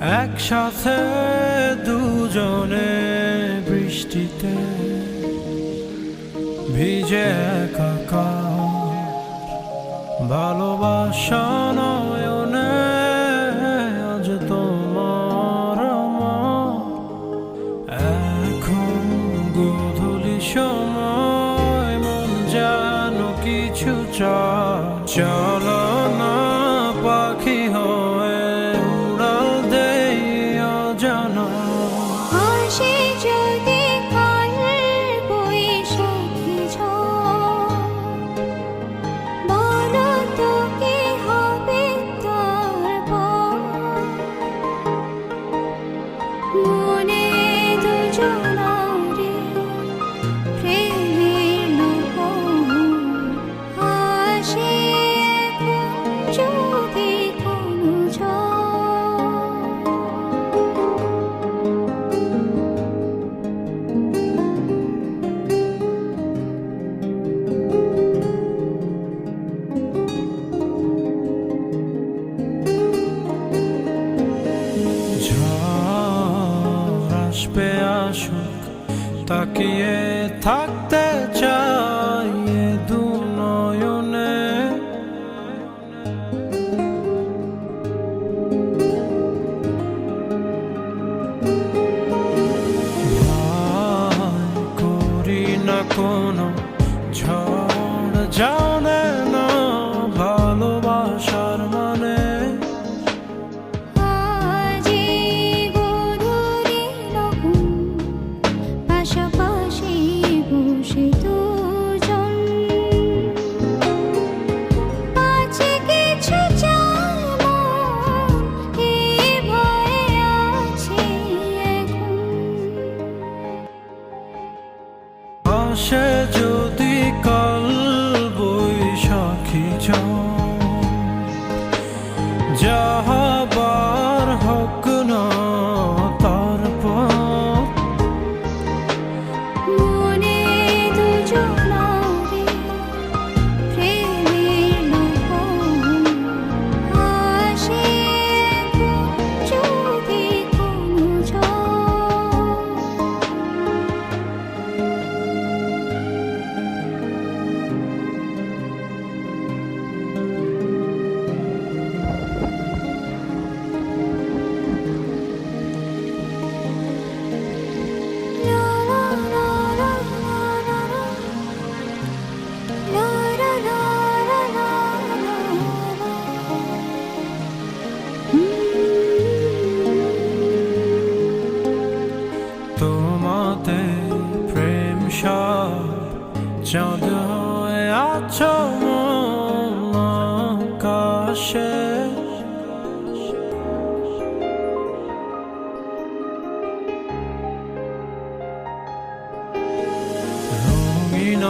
একসাথে দুজনে বৃষ্টিতে ভিজে একাকার ভালোবাসা নয়নে আজ তোমার এখন গোধূলি সময়, মন যেন কিছু চা চলা আসবে আসুক তাকিয়ে থাকতে চাই দু নয়নে করি না কোনো ঝড় যা চাঁদ হয়ে আছো আকাশে। রঙিন